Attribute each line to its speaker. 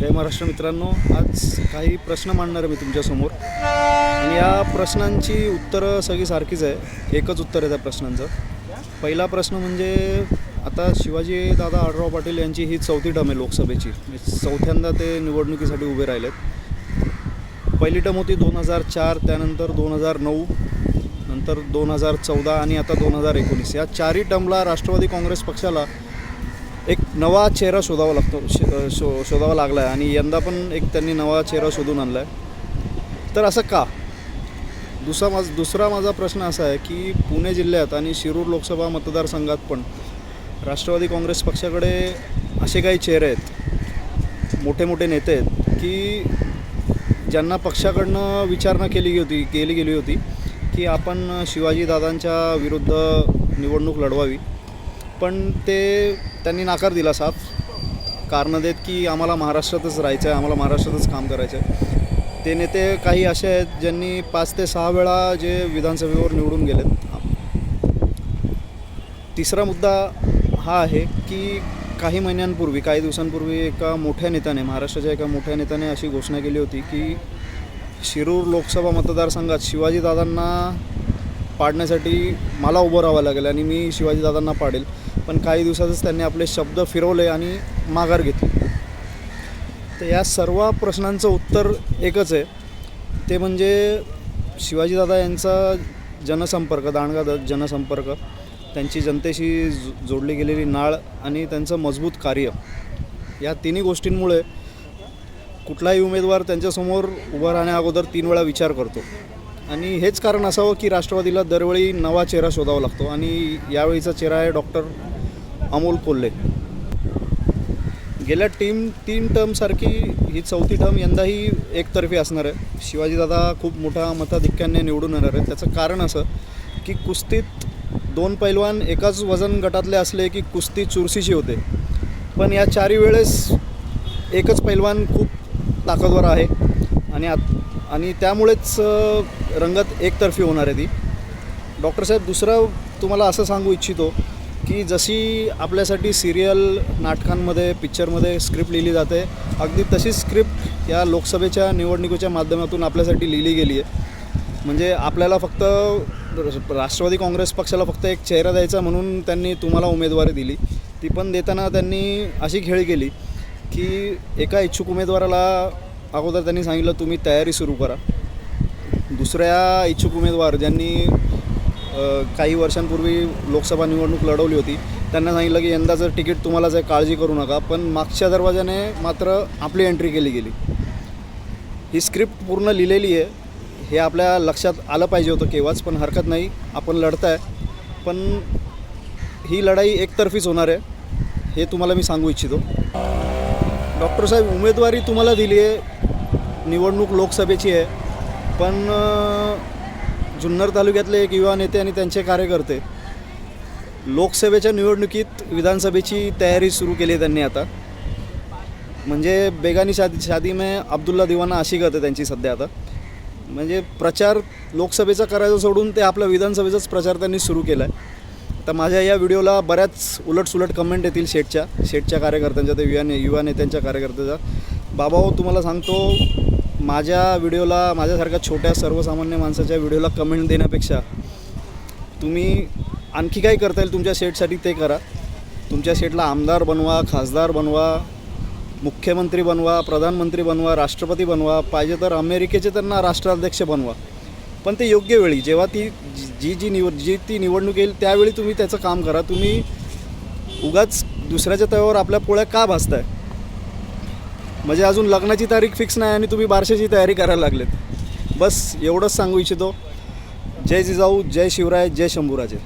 Speaker 1: जय महाराष्ट्र मित्रांनो. आज काही प्रश्न मांडणार आहे मी तुमच्यासमोर. आणि या प्रश्नांची उत्तरं सगळी सारखीच आहे. एकच उत्तर आहे त्या प्रश्नांचं. पहिला प्रश्न म्हणजे आता शिवाजी दादा आढराव पाटील यांची ही चौथी टर्म आहे लोकसभेची. म्हणजे चौथ्यांदा ते निवडणुकीसाठी उभे राहिलेत. पहिली टर्म होती दोन हजार चार त्यानंतर दोन हजार नऊ नंतर दोन हजार चौदा आणि आता दोन हजार एकोणीस. या चारही टर्मला राष्ट्रवादी काँग्रेस पक्षाला एक नवा चेहरा शोधावा लागतो श- शो शोधावा लागला आहे आणि यंदा पण एक त्यांनी नवा चेहरा शोधून आणला आहे तर असं का? दुसरा माझ दुसरा माझा प्रश्न असा आहे की पुणे जिल्ह्यात आणि शिरूर लोकसभा मतदारसंघात पण राष्ट्रवादी काँग्रेस पक्षाकडे असे काही चेहरे आहेत मोठे मोठे नेते आहेत की ज्यांना पक्षाकडनं विचारणा केली होती केली गेली होती की आपण शिवाजीदादांच्या विरुद्ध निवडणूक लढवावी. पण ते त्यांनी नाकार दिला साफ. कारणं देत की आम्हाला महाराष्ट्रातच राहायचं आहे आम्हाला महाराष्ट्रातच काम करायचं आहे. ते नेते काही असे आहेत ज्यांनी पाच ते सहा वेळा जे विधानसभेवर निवडून गेलेत. तिसरा मुद्दा हा आहे की काही महिन्यांपूर्वी काही दिवसांपूर्वी एका मोठ्या नेत्याने महाराष्ट्राच्या एका मोठ्या नेत्याने अशी घोषणा केली होती की शिरूर लोकसभा मतदारसंघात शिवाजीदादांना पाडण्यासाठी मला उभं राहावं लागेल आणि मी शिवाजीदादांना पाडेल. पण काही दिवसातच त्यांनी आपले शब्द फिरवले आणि माघार घेतली. तर या सर्व प्रश्नांचं उत्तर एकच आहे. ते म्हणजे शिवाजीदादा यांचा जनसंपर्क दांडगा जनसंपर्क त्यांची जनतेशी जो- जोडली गेलेली नाळ आणि त्यांचं मजबूत कार्य. या तिन्ही गोष्टींमुळे कुठलाही उमेदवार त्यांच्यासमोर उभं राहण्या अगोदर तीन वेळा विचार करतो. आणि हेच कारण असावं की राष्ट्रवादीला दरवेळी नवा चेहरा शोधावा लागतो आणि यावेळीचा चेहरा आहे डॉक्टर अमोल कोल्हे. गेल्या टीम तीन टर्मसारखी ही चौथी टर्म यंदाही एकतर्फी असणार आहे. शिवाजीदादा खूप मोठा मताधिक्याने निवडून येणार आहे त्याचं कारण असं की कुस्तीत दोन पैलवान एकाच वजन गटातले असले की कुस्ती चुरशीची होते. पण या चारही वेळेस एकच पैलवान खूप ताकदवर आहे आणि आत आणि त्यामुळेच रंगत एकतर्फी होणार आहे ती. डॉक्टर साहेब दुसरं तुम्हाला असं सांगू इच्छितो की जशी आपल्यासाठी सिरियल नाटकांमध्ये पिक्चरमध्ये स्क्रिप्ट लिहिली जाते अगदी तशीच स्क्रिप्ट या लोकसभेच्या निवडणुकीच्या माध्यमातून आपल्यासाठी लिहिली गेली आहे. म्हणजे आपल्याला फक्त राष्ट्रवादी काँग्रेस पक्षाला फक्त एक चेहरा द्यायचा म्हणून त्यांनी तुम्हाला उमेदवारी दिली. ती पण देताना त्यांनी अशी खेळी केली की एका इच्छुक उमेदवाराला अगोदर त्यांनी सांगितलं तुम्ही तयारी सुरू करा. दुसऱ्या इच्छुक उमेदवार ज्यांनी काही वर्षांपूर्वी लोकसभा निवडणूक लढवली होती. त्यांना सांगितलं की यंदाचं तिकीट तुम्हाला जर काळजी करू नका पण मागच्या दरवाजाने मात्र आपली एंट्री केली गेली. ही स्क्रिप्ट पूर्ण लिहिलेली आहे. हे आपल्या लक्षात आलं पाहिजे होतं केव्हाच पण हरकत नाही. आपण लढताय. पण ही लढाई एकतर्फीच होणार आहे हे तुम्हाला मी सांगू इच्छितो. डॉक्टर साहेब उमेदवारी तुम्हाला दिली आहे. निवडणूक लोकसभेची आहे. पण जुन्नर तालुक्यातले एक युवा नेते आणि त्यांचे कार्यकर्ते. लोकसभेच्या निवडणुकीत विधानसभेची तयारी सुरू केली आहे त्यांनी आता. म्हणजे बेगानी शादी शादी में अब्दुल्ला दिवाना अशी गत आहे त्यांची सध्या आता. म्हणजे प्रचार लोकसभेचा करायचा सोडून ते आपल्या विधानसभेचाच प्रचार त्यांनी सुरू केला आहे तर माझ्या या व्हिडिओला बऱ्याच उलटसुलट कमेंट येतील शेटच्या शेटच्या कार्यकर्त्यांच्या ते युवा ने युवा नेत्यांच्या कार्यकर्त्याचा बाबा हो तुम्हाला सांगतो माझ्या व्हिडिओला माझ्यासारख्या छोट्या सर्वसामान्य माणसाच्या व्हिडिओला कमेंट देण्यापेक्षा तुम्ही आणखी काय करता येईल तुमच्या सेटसाठी ते करा. तुमच्या सेटला आमदार बनवा खासदार बनवा मुख्यमंत्री बनवा प्रधानमंत्री बनवा राष्ट्रपती बनवा पाहिजे तर अमेरिकेचे त्यांना राष्ट्राध्यक्ष बनवा. पण ते योग्य वेळी जेव्हा ती जी जी निवड जी ती निवडणूक येईल त्यावेळी तुम्ही त्याचं काम करा. तुम्ही उगाच दुसऱ्याच्या तव्यावर आपल्या पोळ्या का भासताय? म्हणजे अजून लग्नाची तारीख फिक्स नाही आणि तुम्ही बारशाची तयारी करायला लागलेत. बस एवढंच सांगू इच्छितो. जय जिजाऊ जय शिवराय जय शंभूराजे.